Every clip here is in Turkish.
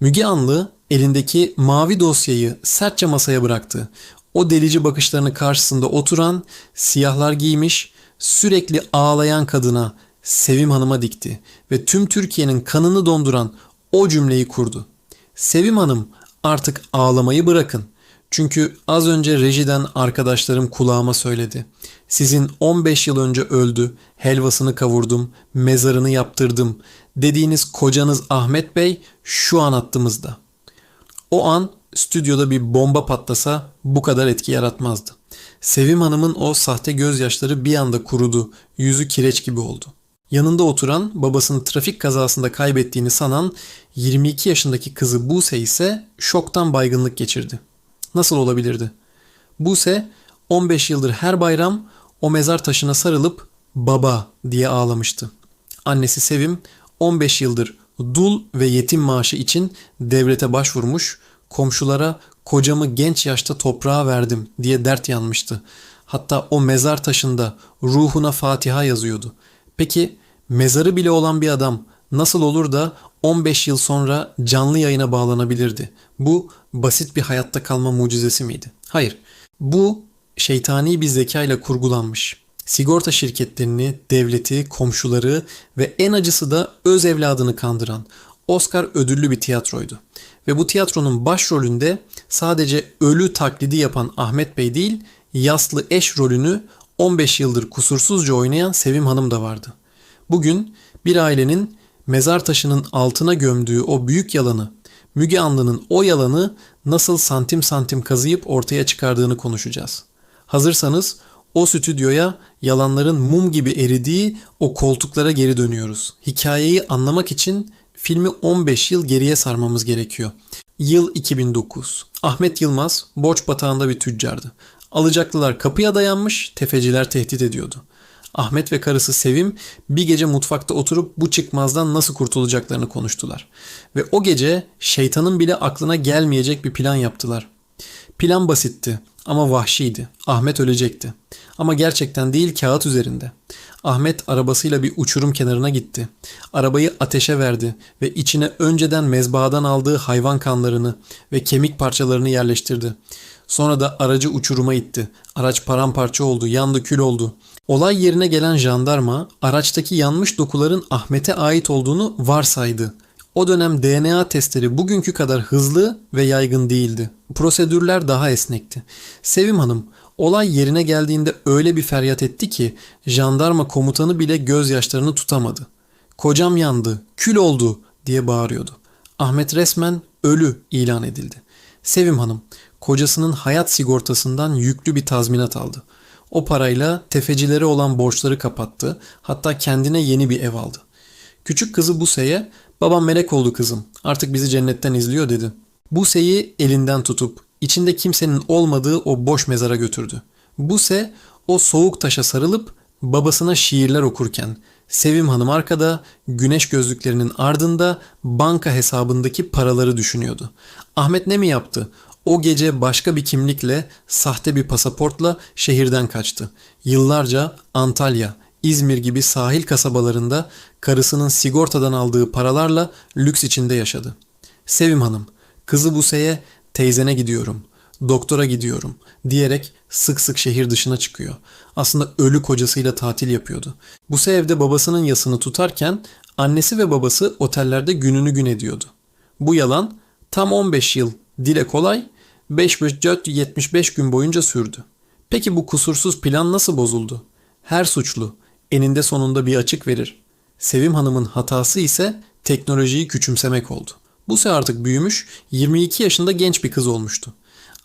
Müge Anlı elindeki mavi dosyayı sertçe masaya bıraktı. O delici bakışlarını karşısında oturan, siyahlar giymiş, sürekli ağlayan kadına Sevim Hanım'a dikti ve tüm Türkiye'nin kanını donduran o cümleyi kurdu. Sevim Hanım artık ağlamayı bırakın. Çünkü az önce rejiden arkadaşlarım kulağıma söyledi. Sizin 15 yıl önce öldü, helvasını kavurdum, mezarını yaptırdım dediğiniz kocanız Ahmet Bey şu an hattımızda. O an stüdyoda bir bomba patlasa bu kadar etki yaratmazdı. Sevim Hanım'ın o sahte gözyaşları bir anda kurudu, yüzü kireç gibi oldu. Yanında oturan babasını trafik kazasında kaybettiğini sanan 22 yaşındaki kızı Buse ise şoktan baygınlık geçirdi. Nasıl olabilirdi? Buse 15 yıldır her bayram o mezar taşına sarılıp baba diye ağlamıştı. Annesi Sevim 15 yıldır dul ve yetim maaşı için devlete başvurmuş, komşulara kocamı genç yaşta toprağa verdim diye dert yanmıştı. Hatta o mezar taşında ruhuna Fatiha yazıyordu. Peki mezarı bile olan bir adam nasıl olur da 15 yıl sonra canlı yayına bağlanabilirdi? Bu basit bir hayatta kalma mucizesi miydi? Hayır. Bu şeytani bir zekayla kurgulanmış. Sigorta şirketlerini, devleti, komşuları ve en acısı da öz evladını kandıran Oscar ödüllü bir tiyatroydu. Ve bu tiyatronun başrolünde sadece ölü taklidi yapan Ahmet Bey değil, yaslı eş rolünü 15 yıldır kusursuzca oynayan Sevim Hanım da vardı. Bugün bir ailenin mezar taşının altına gömdüğü o büyük yalanı, Müge Anlı'nın o yalanı nasıl santim santim kazıyıp ortaya çıkardığını konuşacağız. Hazırsanız o stüdyoya yalanların mum gibi eridiği o koltuklara geri dönüyoruz. Hikayeyi anlamak için filmi 15 yıl geriye sarmamız gerekiyor. Yıl 2009. Ahmet Yılmaz borç batağında bir tüccardı. Alacaklılar kapıya dayanmış, tefeciler tehdit ediyordu. Ahmet ve karısı Sevim bir gece mutfakta oturup bu çıkmazdan nasıl kurtulacaklarını konuştular. Ve o gece şeytanın bile aklına gelmeyecek bir plan yaptılar. Plan basitti ama vahşiydi. Ahmet ölecekti. Ama gerçekten değil kağıt üzerinde. Ahmet arabasıyla bir uçurum kenarına gitti. Arabayı ateşe verdi ve içine önceden mezbahadan aldığı hayvan kanlarını ve kemik parçalarını yerleştirdi. Sonra da aracı uçuruma itti. Araç paramparça oldu, yandı, kül oldu. Olay yerine gelen jandarma araçtaki yanmış dokuların Ahmet'e ait olduğunu varsaydı. O dönem DNA testleri bugünkü kadar hızlı ve yaygın değildi. Prosedürler daha esnekti. Sevim Hanım olay yerine geldiğinde öyle bir feryat etti ki jandarma komutanı bile gözyaşlarını tutamadı. Kocam yandı, kül oldu diye bağırıyordu. Ahmet resmen ölü ilan edildi. Sevim Hanım kocasının hayat sigortasından yüklü bir tazminat aldı. O parayla tefecilere olan borçları kapattı. Hatta kendine yeni bir ev aldı. Küçük kızı Buse'ye babam melek oldu kızım artık bizi cennetten izliyor dedi. Buse'yi elinden tutup içinde kimsenin olmadığı o boş mezara götürdü. Buse o soğuk taşa sarılıp babasına şiirler okurken Sevim Hanım arkada güneş gözlüklerinin ardında banka hesabındaki paraları düşünüyordu. Ahmet ne mi yaptı? O gece başka bir kimlikle, sahte bir pasaportla şehirden kaçtı. Yıllarca Antalya, İzmir gibi sahil kasabalarında karısının sigortadan aldığı paralarla lüks içinde yaşadı. Sevim Hanım, kızı Buse'ye teyzene gidiyorum, doktora gidiyorum diyerek sık sık şehir dışına çıkıyor. Aslında ölü kocasıyla tatil yapıyordu. Buse evde babasının yasını tutarken annesi ve babası otellerde gününü gün ediyordu. Bu yalan tam 15 yıl dile kolay 5-4-75 gün boyunca sürdü. Peki bu kusursuz plan nasıl bozuldu? Her suçlu eninde sonunda bir açık verir. Sevim Hanım'ın hatası ise teknolojiyi küçümsemek oldu. Buse artık büyümüş, 22 yaşında genç bir kız olmuştu.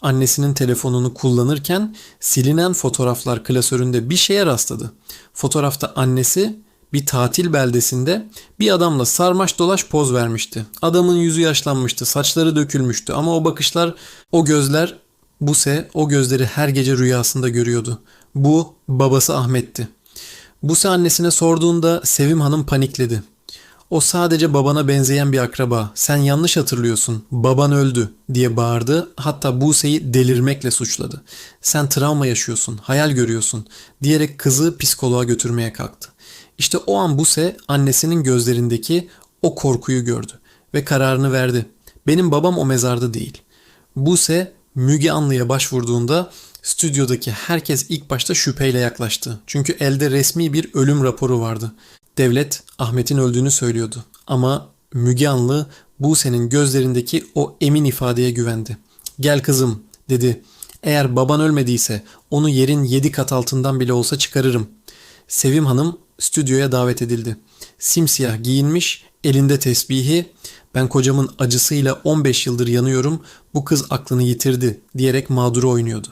Annesinin telefonunu kullanırken silinen fotoğraflar klasöründe bir şeye rastladı. Fotoğrafta annesi bir tatil beldesinde bir adamla sarmaş dolaş poz vermişti. Adamın yüzü yaşlanmıştı, saçları dökülmüştü ama o bakışlar, o gözler Buse o gözleri her gece rüyasında görüyordu. Bu babası Ahmet'ti. Buse annesine sorduğunda Sevim Hanım panikledi. O sadece babana benzeyen bir akraba. Sen yanlış hatırlıyorsun. Baban öldü diye bağırdı. Hatta Buse'yi delirmekle suçladı. Sen travma yaşıyorsun, hayal görüyorsun diyerek kızı psikoloğa götürmeye kalktı. İşte o an Buse annesinin gözlerindeki o korkuyu gördü ve kararını verdi. Benim babam o mezarda değil. Buse Müge Anlı'ya başvurduğunda stüdyodaki herkes ilk başta şüpheyle yaklaştı. Çünkü elde resmi bir ölüm raporu vardı. Devlet Ahmet'in öldüğünü söylüyordu. Ama Müge Anlı Buse'nin gözlerindeki o emin ifadeye güvendi. Gel kızım dedi. Eğer baban ölmediyse onu yerin yedi kat altından bile olsa çıkarırım. Sevim Hanım stüdyoya davet edildi. Simsiyah giyinmiş, elinde tesbihi, ben kocamın acısıyla 15 yıldır yanıyorum, bu kız aklını yitirdi diyerek mağduru oynuyordu.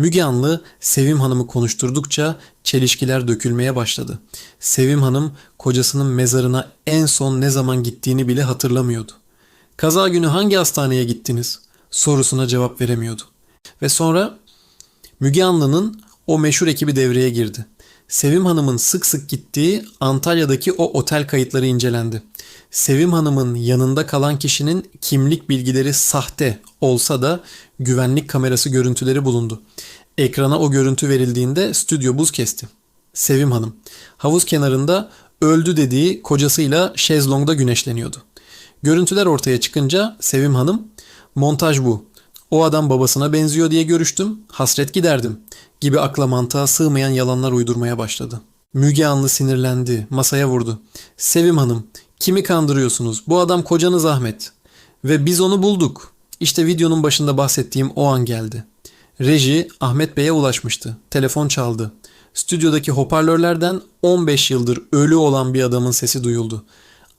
Müge Anlı Sevim Hanım'ı konuşturdukça çelişkiler dökülmeye başladı. Sevim Hanım kocasının mezarına en son ne zaman gittiğini bile hatırlamıyordu. Kaza günü hangi hastaneye gittiniz? sorusuna cevap veremiyordu. Ve sonra Müge Anlı'nın o meşhur ekibi devreye girdi. Sevim Hanım'ın sık sık gittiği Antalya'daki o otel kayıtları incelendi. Sevim Hanım'ın yanında kalan kişinin kimlik bilgileri sahte olsa da güvenlik kamerası görüntüleri bulundu. Ekrana o görüntü verildiğinde stüdyo buz kesti. Sevim Hanım havuz kenarında öldü dediği kocasıyla şezlongda güneşleniyordu. Görüntüler ortaya çıkınca Sevim Hanım montaj bu. O adam babasına benziyor diye görüştüm, hasret giderdim gibi akla mantığa sığmayan yalanlar uydurmaya başladı. Müge Anlı sinirlendi, masaya vurdu. Sevim Hanım, kimi kandırıyorsunuz? Bu adam kocanız Ahmet. Ve biz onu bulduk. İşte videonun başında bahsettiğim o an geldi. Reji Ahmet Bey'e ulaşmıştı. Telefon çaldı. Stüdyodaki hoparlörlerden 15 yıldır ölü olan bir adamın sesi duyuldu.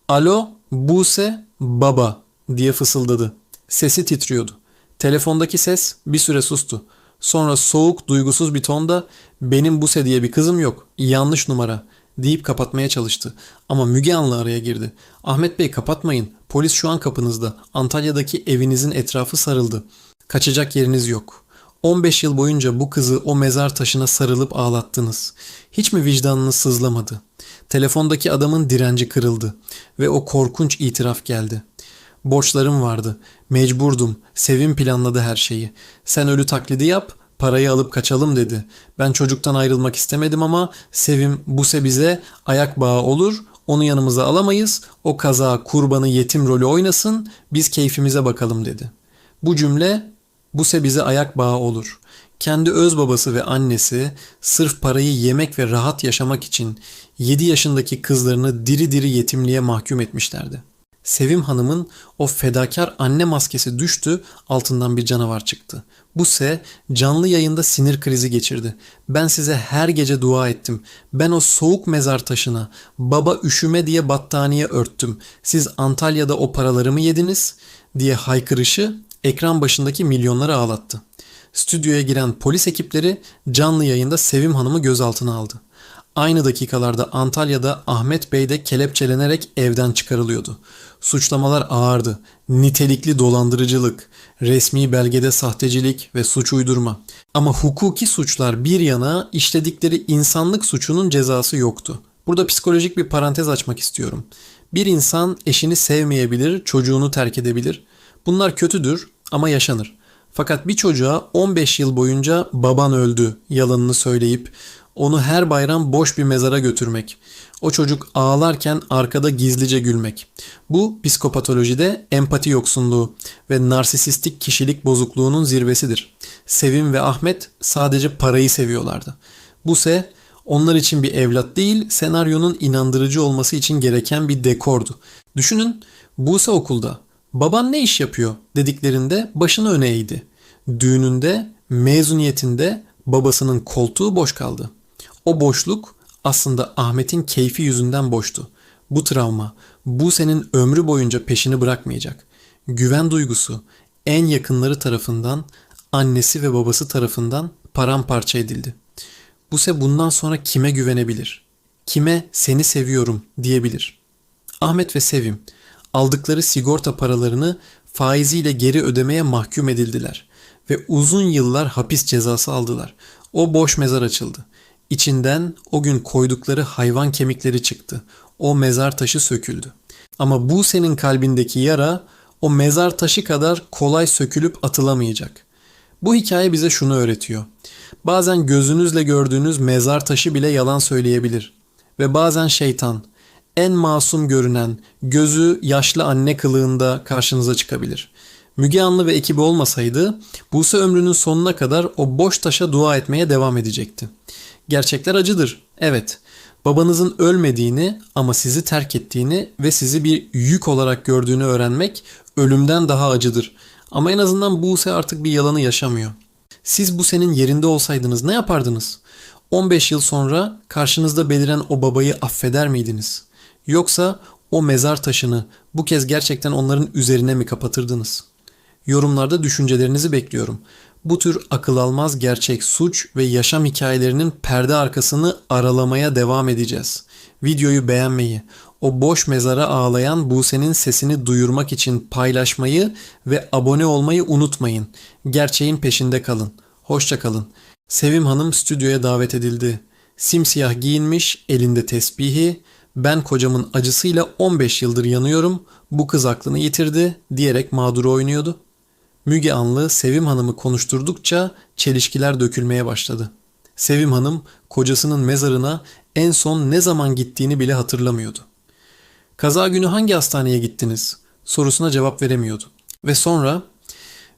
Alo, Buse, baba diye fısıldadı. Sesi titriyordu. Telefondaki ses bir süre sustu. Sonra soğuk, duygusuz bir tonda benim Buse diye bir kızım yok. Yanlış numara deyip kapatmaya çalıştı. Ama Müge Anlı araya girdi. Ahmet Bey kapatmayın. Polis şu an kapınızda. Antalya'daki evinizin etrafı sarıldı. Kaçacak yeriniz yok. 15 yıl boyunca bu kızı o mezar taşına sarılıp ağlattınız. Hiç mi vicdanınız sızlamadı? Telefondaki adamın direnci kırıldı ve o korkunç itiraf geldi. Borçlarım vardı. Mecburdum. Sevim planladı her şeyi. Sen ölü taklidi yap, parayı alıp kaçalım dedi. Ben çocuktan ayrılmak istemedim ama Sevim Buse bize ayak bağı olur. Onu yanımıza alamayız. O kaza kurbanı yetim rolü oynasın. Biz keyfimize bakalım dedi. Bu cümle Buse bize ayak bağı olur. Kendi öz babası ve annesi sırf parayı yemek ve rahat yaşamak için 7 yaşındaki kızlarını diri diri yetimliğe mahkum etmişlerdi. Sevim Hanım'ın o fedakar anne maskesi düştü, altından bir canavar çıktı. Buse canlı yayında sinir krizi geçirdi. Ben size her gece dua ettim. Ben o soğuk mezar taşına baba üşüme diye battaniye örttüm. Siz Antalya'da o paralarımı yediniz diye haykırışı ekran başındaki milyonları ağlattı. Stüdyoya giren polis ekipleri canlı yayında Sevim Hanım'ı gözaltına aldı. Aynı dakikalarda Antalya'da Ahmet Bey de kelepçelenerek evden çıkarılıyordu. Suçlamalar ağırdı. Nitelikli dolandırıcılık, resmi belgede sahtecilik ve suç uydurma. Ama hukuki suçlar bir yana işledikleri insanlık suçunun cezası yoktu. Burada psikolojik bir parantez açmak istiyorum. Bir insan eşini sevmeyebilir, çocuğunu terk edebilir. Bunlar kötüdür ama yaşanır. Fakat bir çocuğa 15 yıl boyunca baban öldü yalanını söyleyip onu her bayram boş bir mezara götürmek. O çocuk ağlarken arkada gizlice gülmek. Bu psikopatolojide empati yoksunluğu ve narsisistik kişilik bozukluğunun zirvesidir. Sevim ve Ahmet sadece parayı seviyorlardı. Buse onlar için bir evlat değil, senaryonun inandırıcı olması için gereken bir dekordu. Düşünün Buse okulda baban ne iş yapıyor dediklerinde başını öne eğdi. Düğününde, mezuniyetinde babasının koltuğu boş kaldı. O boşluk aslında Ahmet'in keyfi yüzünden boştu. Bu travma bu senin ömrü boyunca peşini bırakmayacak. Güven duygusu en yakınları tarafından, annesi ve babası tarafından paramparça edildi. Buse bundan sonra kime güvenebilir? Kime seni seviyorum diyebilir? Ahmet ve Sevim aldıkları sigorta paralarını faiziyle geri ödemeye mahkum edildiler ve uzun yıllar hapis cezası aldılar. O boş mezar açıldı. İçinden o gün koydukları hayvan kemikleri çıktı. O mezar taşı söküldü. Ama bu senin kalbindeki yara o mezar taşı kadar kolay sökülüp atılamayacak. Bu hikaye bize şunu öğretiyor. Bazen gözünüzle gördüğünüz mezar taşı bile yalan söyleyebilir. Ve bazen şeytan en masum görünen, gözü yaşlı anne kılığında karşınıza çıkabilir. Müge Anlı ve ekibi olmasaydı Buse ömrünün sonuna kadar o boş taşa dua etmeye devam edecekti. Gerçekler acıdır. Evet. Babanızın ölmediğini ama sizi terk ettiğini ve sizi bir yük olarak gördüğünü öğrenmek ölümden daha acıdır. Ama en azından Buse artık bir yalanı yaşamıyor. Siz Buse'nin yerinde olsaydınız ne yapardınız? 15 yıl sonra karşınızda beliren o babayı affeder miydiniz? Yoksa o mezar taşını bu kez gerçekten onların üzerine mi kapatırdınız? Yorumlarda düşüncelerinizi bekliyorum. Bu tür akıl almaz gerçek suç ve yaşam hikayelerinin perde arkasını aralamaya devam edeceğiz. Videoyu beğenmeyi, o boş mezara ağlayan Buse'nin sesini duyurmak için paylaşmayı ve abone olmayı unutmayın. Gerçeğin peşinde kalın. Hoşça kalın. Sevim Hanım stüdyoya davet edildi. Simsiyah giyinmiş, elinde tesbihi, ben kocamın acısıyla 15 yıldır yanıyorum, bu kız aklını yitirdi diyerek mağduru oynuyordu. Müge Anlı Sevim Hanım'ı konuşturdukça çelişkiler dökülmeye başladı. Sevim Hanım kocasının mezarına en son ne zaman gittiğini bile hatırlamıyordu. Kaza günü hangi hastaneye gittiniz sorusuna cevap veremiyordu. Ve sonra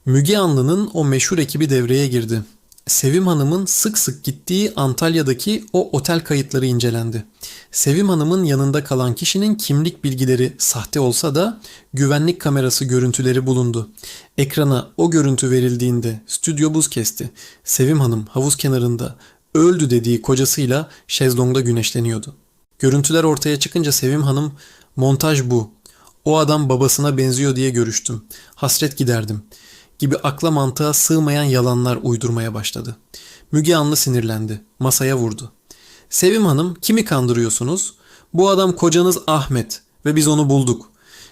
Müge Anlı'nın o meşhur ekibi devreye girdi. Sevim Hanım'ın sık sık gittiği Antalya'daki o otel kayıtları incelendi. Sevim Hanım'ın yanında kalan kişinin kimlik bilgileri sahte olsa da güvenlik kamerası görüntüleri bulundu. Ekrana o görüntü verildiğinde stüdyo buz kesti. Sevim Hanım havuz kenarında öldü dediği kocasıyla şezlongda güneşleniyordu. Görüntüler ortaya çıkınca Sevim Hanım montaj bu. O adam babasına benziyor diye görüştüm. Hasret giderdim gibi akla mantığa sığmayan yalanlar uydurmaya başladı. Müge Anlı sinirlendi. Masaya vurdu. Sevim Hanım kimi kandırıyorsunuz? Bu adam kocanız Ahmet ve biz onu bulduk.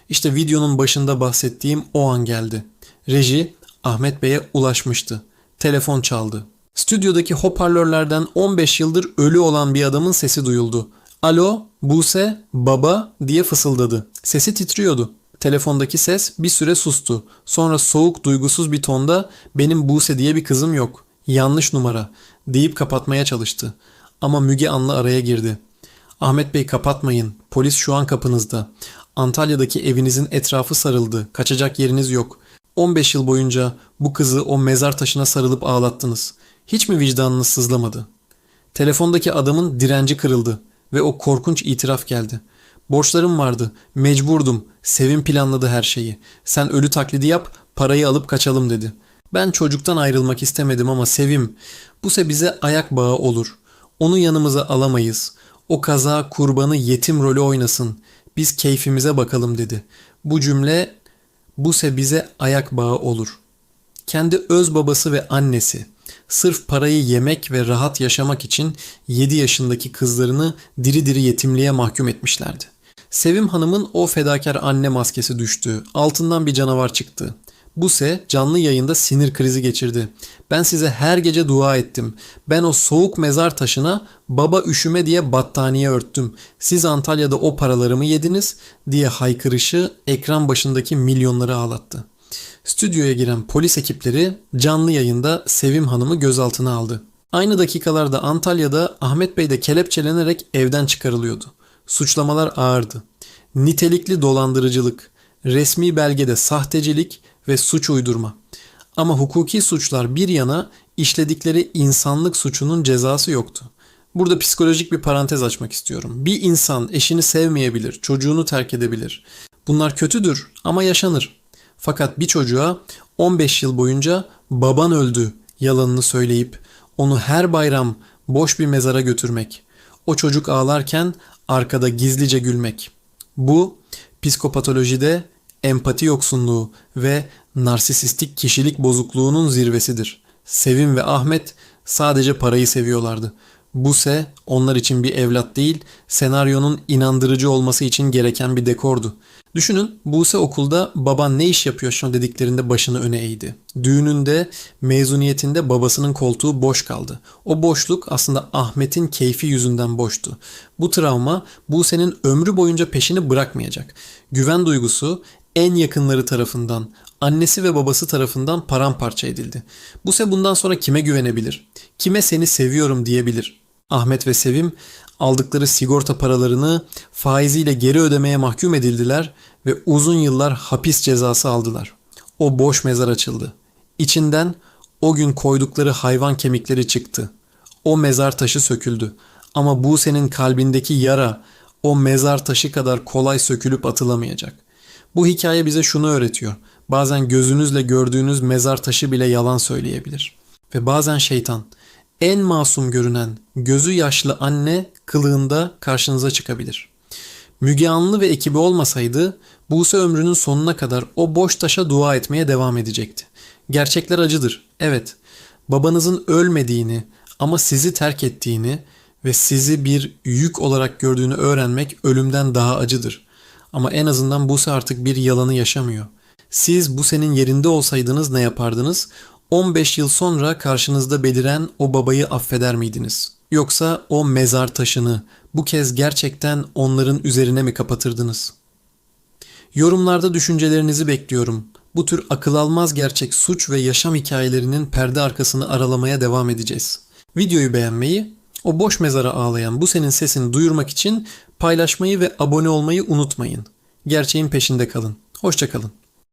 İşte videonun başında bahsettiğim o an geldi. Reji Ahmet Bey'e ulaşmıştı. Telefon çaldı. Stüdyodaki hoparlörlerden 15 yıldır ölü olan bir adamın sesi duyuldu. Alo, Buse, baba diye fısıldadı. Sesi titriyordu. Telefondaki ses bir süre sustu. Sonra soğuk duygusuz bir tonda benim Buse diye bir kızım yok. Yanlış numara deyip kapatmaya çalıştı. Ama Müge Anlı araya girdi. Ahmet Bey kapatmayın. Polis şu an kapınızda. Antalya'daki evinizin etrafı sarıldı. Kaçacak yeriniz yok. 15 yıl boyunca bu kızı o mezar taşına sarılıp ağlattınız. Hiç mi vicdanınız sızlamadı? Telefondaki adamın direnci kırıldı ve o korkunç itiraf geldi. Borçlarım vardı. Mecburdum. Sevim planladı her şeyi. Sen ölü taklidi yap, parayı alıp kaçalım dedi. Ben çocuktan ayrılmak istemedim ama Sevim, bu se bize ayak bağı olur. Onu yanımıza alamayız. O kaza kurbanı yetim rolü oynasın. Biz keyfimize bakalım dedi. Bu cümle buse bize ayak bağı olur. Kendi öz babası ve annesi sırf parayı yemek ve rahat yaşamak için 7 yaşındaki kızlarını diri diri yetimliğe mahkum etmişlerdi. Sevim Hanım'ın o fedakar anne maskesi düştü. Altından bir canavar çıktı. Buse canlı yayında sinir krizi geçirdi. Ben size her gece dua ettim. Ben o soğuk mezar taşına baba üşüme diye battaniye örttüm. Siz Antalya'da o paralarımı yediniz diye haykırışı ekran başındaki milyonları ağlattı. Stüdyoya giren polis ekipleri canlı yayında Sevim Hanım'ı gözaltına aldı. Aynı dakikalarda Antalya'da Ahmet Bey de kelepçelenerek evden çıkarılıyordu. Suçlamalar ağırdı. Nitelikli dolandırıcılık, resmi belgede sahtecilik ve suç uydurma. Ama hukuki suçlar bir yana işledikleri insanlık suçunun cezası yoktu. Burada psikolojik bir parantez açmak istiyorum. Bir insan eşini sevmeyebilir, çocuğunu terk edebilir. Bunlar kötüdür ama yaşanır. Fakat bir çocuğa 15 yıl boyunca baban öldü yalanını söyleyip onu her bayram boş bir mezara götürmek, o çocuk ağlarken arkada gizlice gülmek. Bu psikopatolojide empati yoksunluğu ve narsisistik kişilik bozukluğunun zirvesidir. Sevim ve Ahmet sadece parayı seviyorlardı. Buse onlar için bir evlat değil, senaryonun inandırıcı olması için gereken bir dekordu. Düşünün Buse okulda baban ne iş yapıyor şu dediklerinde başını öne eğdi. Düğününde, mezuniyetinde babasının koltuğu boş kaldı. O boşluk aslında Ahmet'in keyfi yüzünden boştu. Bu travma Buse'nin ömrü boyunca peşini bırakmayacak. Güven duygusu en yakınları tarafından, annesi ve babası tarafından paramparça edildi. Buse bundan sonra kime güvenebilir? Kime seni seviyorum diyebilir? Ahmet ve Sevim aldıkları sigorta paralarını faiziyle geri ödemeye mahkum edildiler ve uzun yıllar hapis cezası aldılar. O boş mezar açıldı. İçinden o gün koydukları hayvan kemikleri çıktı. O mezar taşı söküldü. Ama Buse'nin kalbindeki yara o mezar taşı kadar kolay sökülüp atılamayacak. Bu hikaye bize şunu öğretiyor. Bazen gözünüzle gördüğünüz mezar taşı bile yalan söyleyebilir. Ve bazen şeytan en masum görünen gözü yaşlı anne kılığında karşınıza çıkabilir. Müge Anlı ve ekibi olmasaydı Buse ömrünün sonuna kadar o boş taşa dua etmeye devam edecekti. Gerçekler acıdır. Evet. Babanızın ölmediğini ama sizi terk ettiğini ve sizi bir yük olarak gördüğünü öğrenmek ölümden daha acıdır. Ama en azından Buse artık bir yalanı yaşamıyor. Siz Buse'nin yerinde olsaydınız ne yapardınız? 15 yıl sonra karşınızda beliren o babayı affeder miydiniz? Yoksa o mezar taşını bu kez gerçekten onların üzerine mi kapatırdınız? Yorumlarda düşüncelerinizi bekliyorum. Bu tür akıl almaz gerçek suç ve yaşam hikayelerinin perde arkasını aralamaya devam edeceğiz. Videoyu beğenmeyi, o boş mezara ağlayan bu senin sesini duyurmak için paylaşmayı ve abone olmayı unutmayın. Gerçeğin peşinde kalın. Hoşçakalın.